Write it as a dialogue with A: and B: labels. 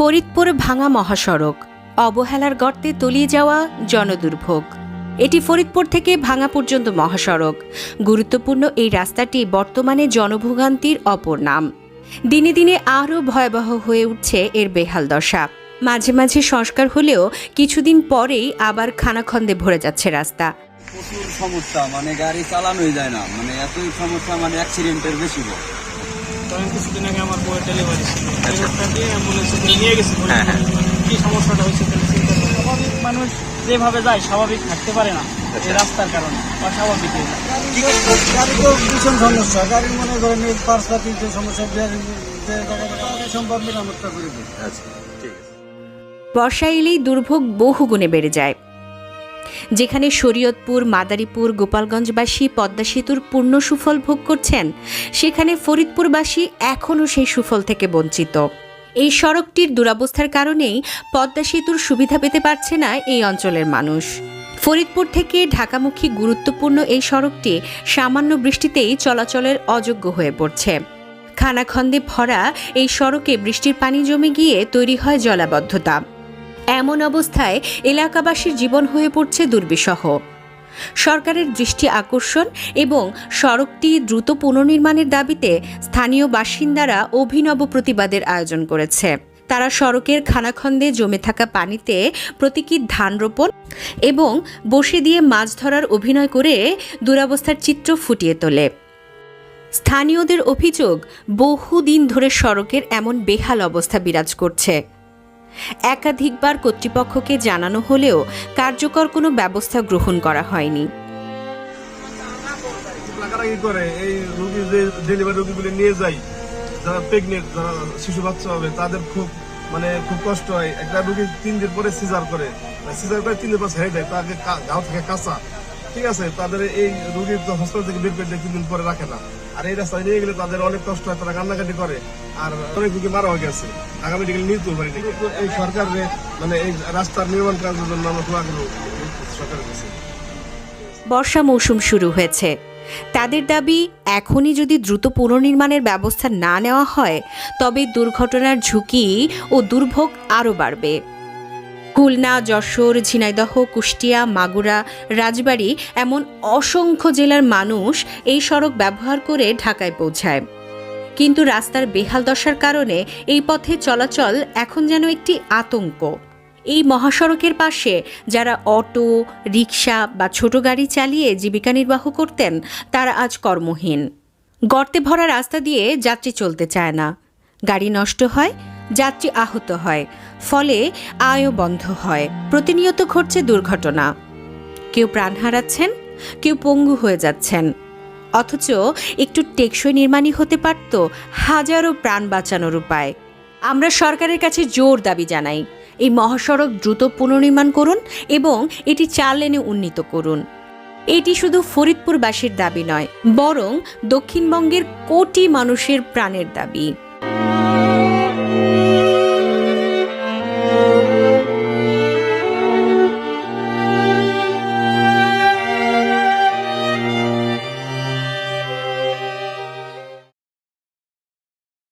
A: ফরিদপুর ভাঙা মহাসড়ক। অবহেলার গর্তে তলিয়ে যাওয়া জনদুর্ভোগ। এটি ফরিদপুর থেকে ভাঙা পর্যন্ত মহাসড়ক। গুরুত্বপূর্ণ এই রাস্তাটি বর্তমানে জনভোগান্তির অপর নাম। দিনে দিনে আরও ভয়াবহ হয়ে উঠছে এর বেহাল দশা। মাঝে মাঝে সংস্কার হলেও কিছুদিন পরেই আবার খানাখন্দে ভরে যাচ্ছে রাস্তা।
B: প্রচুর সমস্যা মানে গাড়ি চালানোই যায় না। মানে এতই সমস্যা মানে অ্যাক্সিডেন্টের বেশি গো।
C: কারণ কিছুদিন আগে আমার বউয়ের ডেলিভারি ছিল। এই রোগটা দিয়ে অ্যাম্বুলেন্সে করে নিয়ে গেছি
B: হ্যাঁ, হ্যাঁ।
C: কি সমস্যাটা হয়েছে তাহলে চিন্তা করুন। স্বাভাবিক মানুষ যেভাবে যায় স্বাভাবিক থাকতে পারে না। এই রাস্তার কারণে অস্বাভাবিক হয়ে যায়।
D: ভীষণ সমস্যা। গাড়ি মনে করেন এই পাঁচ পাতির যে সমস্যা সম্ভব মেরামতটা করে দিই
A: বর্ষা এলেই দুর্ভোগ বহু গুণে বেড়ে যায়। যেখানে শরীয়তপুর, মাদারীপুর, গোপালগঞ্জবাসী পদ্মা সেতুর পূর্ণ সুফল ভোগ করছেন, সেখানে ফরিদপুরবাসী এখনও সেই সুফল থেকে বঞ্চিত। এই সড়কটির দুরবস্থার কারণেই পদ্মা সেতুর সুবিধা পেতে পারছে না এই অঞ্চলের মানুষ। ফরিদপুর থেকে ঢাকামুখী গুরুত্বপূর্ণ এই সড়কটি সামান্য বৃষ্টিতেই চলাচলের অযোগ্য হয়ে পড়ছে। খানাখন্দে ভরা এই সড়কে বৃষ্টির পানি জমে গিয়ে তৈরি হয় জলাবদ্ধতা। এমন অবস্থায় এলাকাবাসীর জীবন হয়ে পড়ছে দুর্বিষহ। সরকারের দৃষ্টি আকর্ষণ এবং সড়কটি দ্রুত পুনর্নির্মাণের দাবিতে স্থানীয় বাসিন্দারা অভিনব প্রতিবাদের আয়োজন করেছে। তারা সড়কের খানাখন্দে জমে থাকা পানিতে প্রতীকী ধান রোপণ এবং বসে দিয়ে মাছ ধরার অভিনয় করে দুরাবস্থার চিত্র ফুটিয়ে তোলে। স্থানীয়দের অভিযোগ, বহুদিন ধরে সড়কের এমন বেহাল অবস্থা বিরাজ করছে। একাধিকবার কর্তৃপক্ষকে জানানো হলেও কার্যকর কোনো ব্যবস্থা গ্রহণ করা হয়নি।
E: এই রোগী ডেলিভারি রোগীগুলি নিয়ে যাই যারা প্রেগনেন্ট যারা শিশু বাচ্চা হবে, তাদের খুব মানে খুব কষ্ট হয়। একটা রুগী তিন দিন পরে সিজার করে। সিজার করে তিন দিন পর ছেড়ে দেয়, তাকে গাও থেকে কাঁচা। ঠিক আছে তাদের এই রোগী তো হসপিটাল থেকে বের করে দেয় তিন দিন পরে রাখে না। আর এই রাস্তায় নিয়ে গেলে তাদের অনেক কষ্ট হয় তারা কান্নাকাটি করে। আর অনেক রোগী মারা হয়ে গেছে। ঢাকা মেডিকেল নিতেও পারি এই সরকারের মানে এই রাস্তার নির্মাণ কাজের জন্য আমরা খুব আগ্রহ সরকারের কাছে।
A: বর্ষা মৌসুম শুরু হয়েছে। তাদের দাবি এখনই যদি দ্রুত পুনর্নির্মাণের ব্যবস্থা না নেওয়া হয় তবে দুর্ঘটনার ঝুঁকি ও দুর্ভোগ আরও বাড়বে। খুলনা, যশোর, ঝিনাইদহ, কুষ্টিয়া, মাগুরা, রাজবাড়ী এমন অসংখ্য জেলার মানুষ এই সড়ক ব্যবহার করে ঢাকায় পৌঁছায়। কিন্তু রাস্তার বেহাল দশার কারণে এই পথে চলাচল এখন যেন একটি আতঙ্ক। এই মহাসড়কের পাশে যারা অটো রিক্সা বা ছোট গাড়ি চালিয়ে জীবিকা নির্বাহ করতেন, তারা আজ কর্মহীন। গর্তে ভরা রাস্তা দিয়ে যাত্রী চলতে চায় না। গাড়ি নষ্ট হয়, যাত্রী আহত হয়। ফলে আয়ও বন্ধ হয়। প্রতিনিয়ত ঘটছে দুর্ঘটনা। কেউ প্রাণ হারাচ্ছেন, কেউ পঙ্গু হয়ে যাচ্ছেন। অথচ একটু টেকসই নির্মাণই হতে পারত হাজারো প্রাণ বাঁচানোর উপায়। আমরা সরকারের কাছে জোর দাবি জানাই, এই মহাসড়ক দ্রুত পুনর্নির্মাণ করুন এবং এটি চার লেনে উন্নীত করুন। এটি শুধু ফরিদপুরবাসীর দাবি নয়, বরং দক্ষিণবঙ্গের কোটি মানুষের প্রাণের দাবি।